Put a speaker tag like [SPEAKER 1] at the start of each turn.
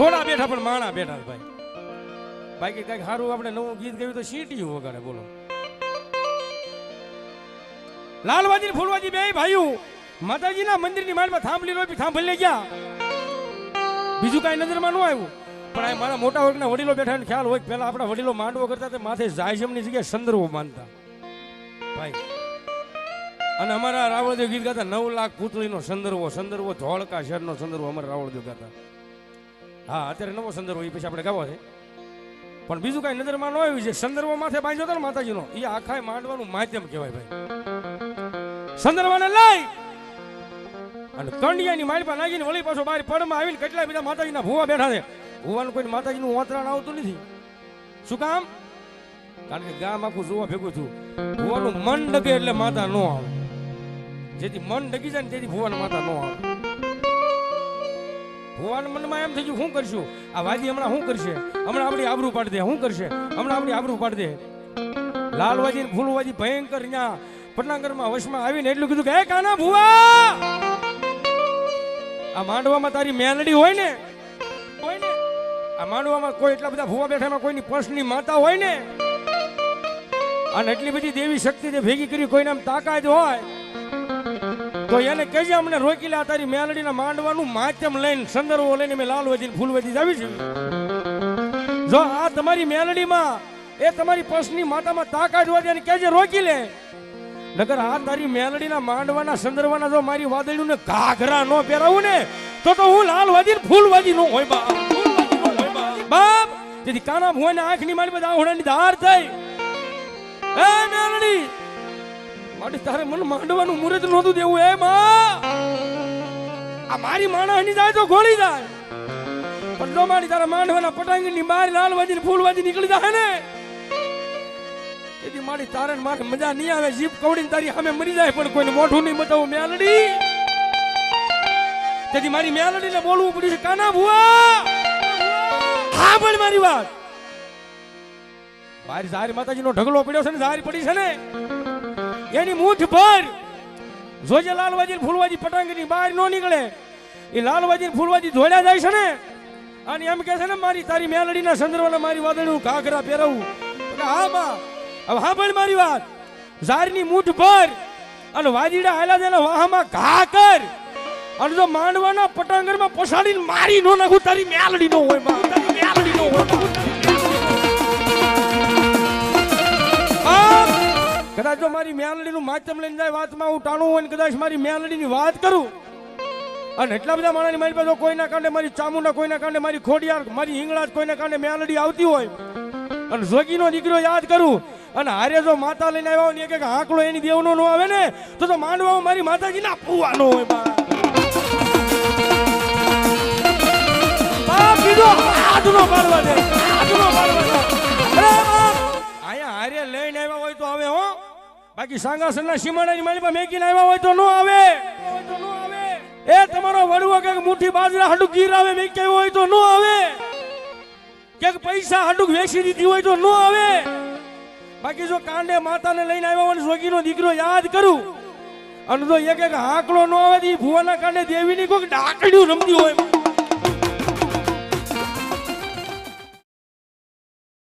[SPEAKER 1] થોડા બેઠા પણ માણા બેઠા ભાઈ. બાકી કંઈક સારું આપણે નવું ગીત ગાયું તો સીટી વગાડે, બોલો. લાલવાજી ફૂલવાજી બે ભાઈઓ, માતાજીના મંદિરની માળમાં થાંભલી રોપી થાંભલી ગયા. બીજું કાંઈ નજરમાં ન આવ્યું. પણ આ મારા મોટા વર્ગના વડીલો બેઠા ખ્યાલ હોય પહેલા આપણા વડીલો માંડવો કરતા તે માથે જાયજમની જગ્યાએ સંદર્ભો માનતા ભાઈ, અને અમારા રાવળદેવ ગીત ગાતા નવ લાખ પૂતળીનો સંદર્ભો સંદર્ભો ધોળકા શહેરનો સંદર્ભો અમારા રાવળદેવ ગાતા. હા, અત્યારે નવો સંદર્ભ એ પછી આપણે ગાવો છે. પણ બીજું કાંઈ નજરમાં ન આવ્યું છે. સંદર્ભ માથે બાંધ્યો હતો ને માતાજીનો. એ આખા માંડવાનું માધ્યમ કહેવાય ભાઈ. સંદર્ભાને લઈ અને કંડિયાની મારી પાસે નાખીને વળી પાછો બહાર પડમાં આવીને કેટલા બધા માતાજીના ભૂવા બેઠા છે. ભૂવાનું કોઈ માતાજીનું ઓતરાણ આવતું નથી. શું કામ? કારણ કે ગામ આખું જોવા ભેગું છું ભૂવાનું મન ડગે એટલે માતા ન આવે. જેથી મન ડગી જાય ને તેથી ભૂવાન માતા ન આવે. ભૂવાના મનમાં એમ થઈ ગયું શું કરશું? આ વાદી હમણાં શું કરશે? હમણાં આપણી આબરૂ પાડી દે શું કરશે? હમણાં આપણી આબરૂ પાડી દે. લાલવાજી ને ફૂલવાજી ભયંકર ત્યાં પટનાગરમાં વશમાં આવીને એટલું કીધું કે હે કાના ભુવા! આ માંડવામાં તારી મેલડી હોય ને હોય ને, આ માંડવામાં કોઈ એટલા બધા ભુવા બેઠામાં કોઈની પર્સની માતા હોય ને, અને એટલી બધી દેવી શક્તિ જે ભેગી કરી કોઈને આમ તાકાત હોય તો એને કહેજે, અમને રોકી લે તારી મેલડીના માંડવાનું માધ્યમ લઈને સંદર્ભો લઈને મેં લાલ વધીર ફૂલ વધી આવી છું. જો આ તમારી મેલડીમાં, એ તમારી પશની માતામાં તાકાત હોય એને કહેજે, રોકી લે. નગર આ તારી મેલડીના માંડવાના સંદર્ભના જો મારી વાદળીને ઘાઘરા નો પહેરાવું ને, તો તો હું લાલવાદી ને ફૂલવાદી નો હોય બા ફૂલવાદી નો હોય બા. બાપ, તેથી કાના ભુવાને આંખની મારી બધા આહોડાની ધાર થઈ. એ મેલડી મારી તારે મન માંડવાનું મુહૂર્ત નહોતું દેવું એ માં? આ મારી માણસની જાય તો ગોળી જાય. પણ જો મારી તારા માંડવાના પટાંગીની બહાર લાલવાજી ને ફૂલવાજી નીકળી જાય ને, તેથી મારી તારે ને મારે મજા નહીં આવે જીપ કવડી તારી સામે મરી જાય, પણ કોઈને મોઢું નહીં બતાવું, મેલડી. તેથી મારી મેલડી ને બોલવું પડ્યું છે, કાના ભુવા? હા, પણ મારી વાત. મારી ઝારી માતાજીનો ઢગલો પડ્યો છે ને, ઝારી પડી છે ને. એની મૂઠ ભર જોજે લાલવાજી ફૂલવાજી પટાંગની બહાર નો નીકળે, એ લાલવાજી ફૂલવાજી ધોળ્યા જાય છે ને, અને એમ કે છે ને, મારી તારી મેલડીના સંદર્ભમાં મારી વાદળી ઘાઘરા પહેરવું. હા માં હવે હા પણ મારી વાત. ઝારની મૂઠ ભર અને વાજીડા હાલા દેલા વાહમાં ઘા કર. અને જો માંડવાના પટાંગરમાં પછાડીને મારી નો નાખું, તારી મેલડી નો હોય બા, તારી મેલડી નો હોય કદાચ જો મારી મેલડીનું માધ્યમ લઈને જાય વાતમાં હું ટાણું હોય ને કદાચ મારી મેલડીની વાત કરું. અને એટલા બધા માણસની મારી પાસે કોઈના કારણે મારી ચામુંડા, કોઈના કારણે મારી ખોડિયાર, મારી હિંગળા કોઈના કારણે મેલડી આવતી હોય. અને જોગીનો દીકરો યાદ કરું. અને હારે જો માતા લઈને આવ્યા ને એક આંકડો એની દેવનો નો આવે ને, તો તો માંડવામાં મારી માતાજીના પૂવાનો હોય અહીંયા હારે લઈને આવ્યા હોય તો હવે હો. બાકી સાંગાસરના સીમાડાની મારી પાસે મેકીને આવ્યા હોય તો ન આવે. એ તમારો વડવો કે મુઠ્ઠી બાજરા હાડું ગીર આવે મેક્યા હોય તો ન આવે. કે પૈસા હાડું વેચી દીધી હોય તો ન આવે. બાકી જો કાંડે માતાને લઈને આવ્યા હોય જોગીનો દીકરો યાદ કરું. અને જો એક એક હાકડો નો આવે તો ઈ ભુવાના કાંડે દેવીની કોઈક ડાકડ્યું રમતી હોય.